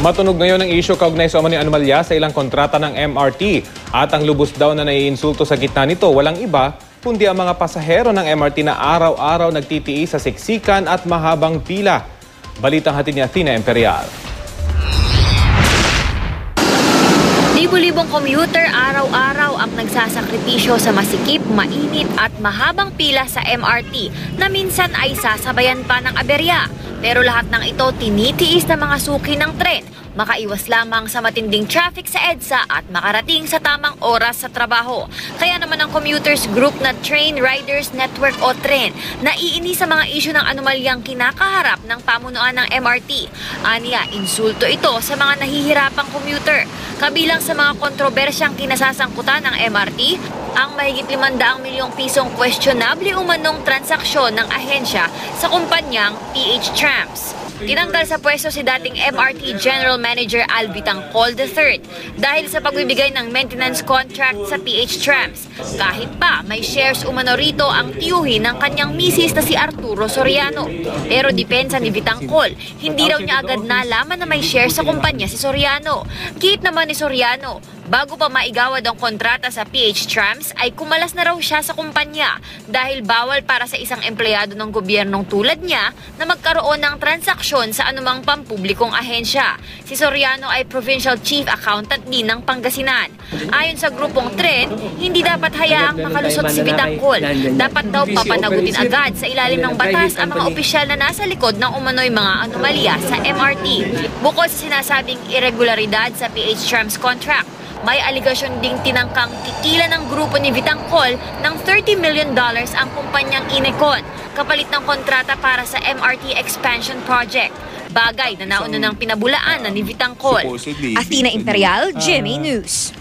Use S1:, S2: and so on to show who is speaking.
S1: Matunog ngayon ang isyu kaugnay sa umano'y anomalya sa ilang kontrata ng MRT. At ang lubos daw na naiinsulto sa gitna nito, walang iba, kundi ang mga pasahero ng MRT na araw-araw nagtitiis sa siksikan at mahabang pila. Balitang hatid ni Athena Imperial.
S2: Libo-libong commuter araw-araw ang nagsasakripisyo sa masikip, mainit at mahabang pila sa MRT na minsan ay sasabayan pa ng aberya. Pero lahat ng ito tinitiis ng mga suki ng tren, makaiwas lamang sa matinding traffic sa EDSA at makarating sa tamang oras sa trabaho. Kaya naman ang commuters group na Train Riders Network o TREN naiini sa mga isyu ng anomalyang kinakaharap ng pamunuan ng MRT. Aniya, insulto ito sa mga nahihirapang commuter. Kabilang sa mga kontrobersyang kinasasangkutan ng MRT, ang mahigit 500 milyong pisong questionable umanong transaksyon ng ahensya sa kumpanyang PH Trams. Tinanggal sa pwesto si dating MRT General Manager Albi Tangcol III dahil sa pagbibigay ng maintenance contract sa PH Trams. Kahit pa may shares umano rito ang tiyuhin ng kanyang misis na si Arturo Soriano. Pero depensa ni Vitangcol, hindi raw niya agad nalaman na may share sa kumpanya si Soriano. Kit naman ni Soriano, Bago pa maigawad ang kontrata sa PH Trams ay kumalas na raw siya sa kumpanya dahil bawal para sa isang empleyado ng gobyernong tulad niya na magkaroon ng transaksyon sa anumang pampublikong ahensya. Si Soriano ay Provincial Chief Accountant din ng Pangasinan. Ayon sa grupong Tren, hindi dapat hayaang makalusot si Bitangkol. Dapat daw papanagutin agad sa ilalim ng batas ang mga opisyal na nasa likod ng umano'y mga anomalya sa MRT. Bukod sa sinasabing irregularidad sa PH Trams contract, may aligasyon ding tinangkang titila ng grupo ni Vitangcol ng 30 million dollars ang kumpanyang Inecon kapalit ng kontrata para sa MRT Expansion Project. Bagay na nauna ng pinabulaan na ni Vitangcol.
S3: Athena Imperial, GMA News.